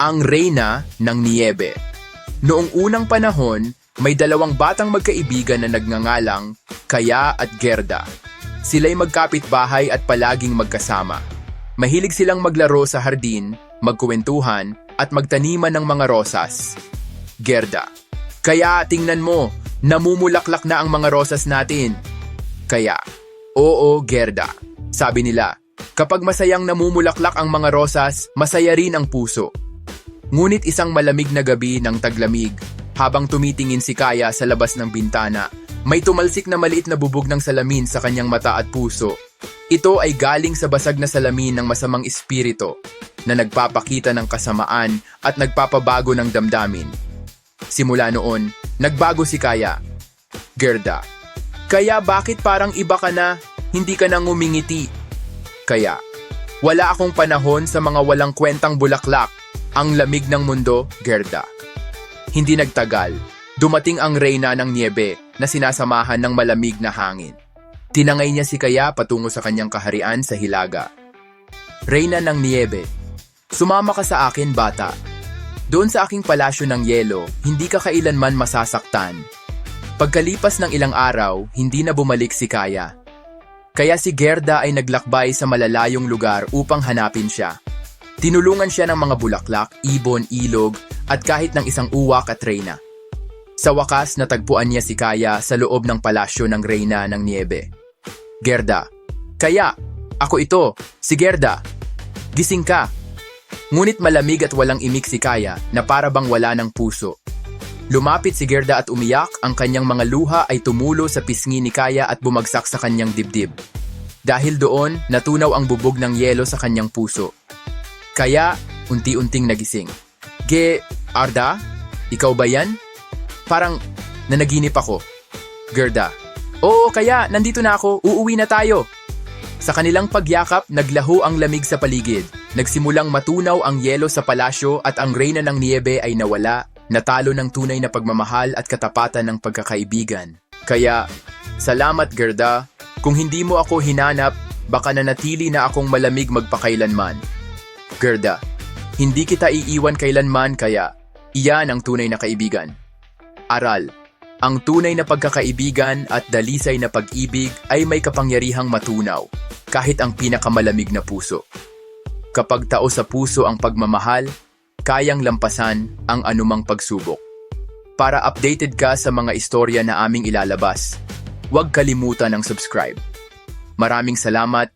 ang Reyna ng Niebe. Noong unang panahon, may dalawang batang magkaibigan na nagngangalang Kaya at Gerda. Sila'y magkapit-bahay at palaging magkasama. Mahilig silang maglaro sa hardin, magkuwentuhan, at magtaniman ng mga rosas. Gerda. Kaya tingnan mo, namumulaklak na ang mga rosas natin. Kaya, oo Gerda. Sabi nila, kapag masayang namumulaklak ang mga rosas, masaya rin ang puso. Ngunit isang malamig na gabi ng taglamig, habang tumitingin si Kaya sa labas ng bintana, may tumalsik na maliit na bubog ng salamin sa kanyang mata at puso. Ito ay galing sa basag na salamin ng masamang espirito na nagpapakita ng kasamaan at nagpapabago ng damdamin. Simula noon, nagbago si Kaya. Gerda. Kaya bakit parang iba ka na, hindi ka nang umingiti? Kaya, wala akong panahon sa mga walang kwentang bulaklak. Ang lamig ng mundo, Gerda. Hindi nagtagal, dumating ang reyna ng niebe na sinasamahan ng malamig na hangin. Tinangay niya si Kaya patungo sa kanyang kaharian sa Hilaga. Reyna ng niebe, sumama ka sa akin bata. Doon sa aking palasyo ng yelo, hindi ka kailanman masasaktan. Pagkalipas ng ilang araw, hindi na bumalik si Kaya. Kaya si Gerda ay naglakbay sa malalayong lugar upang hanapin siya. Tinulungan siya ng mga bulaklak, ibon, ilog, at kahit ng isang uwak at reyna. Sa wakas, natagpuan niya si Kaya sa loob ng palasyo ng reyna ng niebe. Gerda, Kaya, ako ito, si Gerda. Gising ka. Ngunit malamig at walang imik si Kaya na para bang wala ng puso. Lumapit si Gerda at umiyak, ang kanyang mga luha ay tumulo sa pisngi ni Kaya at bumagsak sa kanyang dibdib. Dahil doon, natunaw ang bubog ng yelo sa kanyang puso. Kaya, unti-unting nagising. Ge, Arda? Ikaw ba yan? Parang nanaginip ako. Gerda. Oo, kaya, nandito na ako. Uuwi na tayo. Sa kanilang pagyakap, naglaho ang lamig sa paligid. Nagsimulang matunaw ang yelo sa palasyo at ang reyna ng niebe ay nawala, natalo ng tunay na pagmamahal at katapatan ng pagkakaibigan. Kaya, salamat Gerda. Kung hindi mo ako hinanap, baka nanatili na akong malamig magpakailanman. Gerda, hindi kita iiwan kailanman kaya iyan ang tunay na kaibigan. Aral, ang tunay na pagkakaibigan at dalisay na pag-ibig ay may kapangyarihang matunaw kahit ang pinakamalamig na puso. Kapag tao sa puso ang pagmamahal, kayang lampasan ang anumang pagsubok. Para updated ka sa mga istorya na aming ilalabas, huwag kalimutan ang subscribe. Maraming salamat